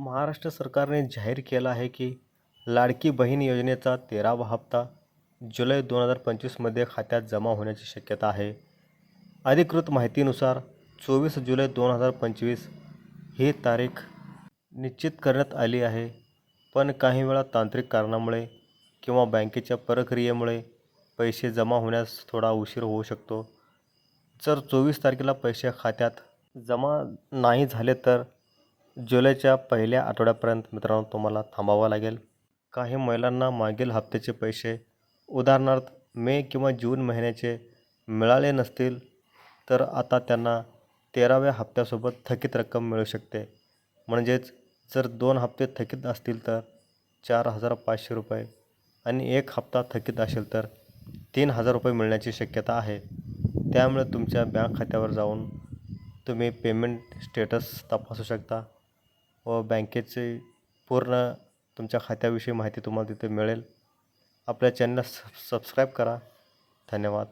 महाराष्ट्र सरकारने जाहीर केलं आहे की लाडकी बहीण योजनेचा तेरावा हप्ता जुलै दोन हजार पंचवीसमध्ये खात्यात जमा होण्याची शक्यता आहे. अधिकृत माहितीनुसार चोवीस जुलै दोन हजार पंचवीस ही तारीख निश्चित करण्यात आली आहे पण काही वेळा तांत्रिक कारणामुळे किंवा बँकेच्या प्रक्रियेमुळे पैसे जमा होण्यास थोडा उशीर होऊ शकतो. जर चोवीस तारखेला पैसे खात्यात जमा नाही झाले तर जुलैच्या पहिल्या आठवड्यापर्यंत मित्रांनो तुम्हाला थांबावं लागेल. काही महिलांना मागील हप्त्याचे पैसे उदाहरणार्थ मे किंवा जून महिन्याचे मिळाले नसतील तर आता त्यांना तेराव्या हप्त्यासोबत थकीत रक्कम मिळू शकते. म्हणजेच जर दोन हप्ते थकीत असतील तर चार हजार पाचशे रुपये आणि एक हप्ता थकीत असेल तर तीन हजार रुपये मिळण्याची शक्यता आहे. त्यामुळे तुमच्या बँक खात्यावर जाऊन तुम्ही पेमेंट स्टेटस तपासू शकता. व बँकेचे पूर्ण तुमच्या खात्याविषयी माहिती तुम्हाला तिथे मिळेल. आपल्या चॅनलला सब सबस्क्राईब करा. धन्यवाद.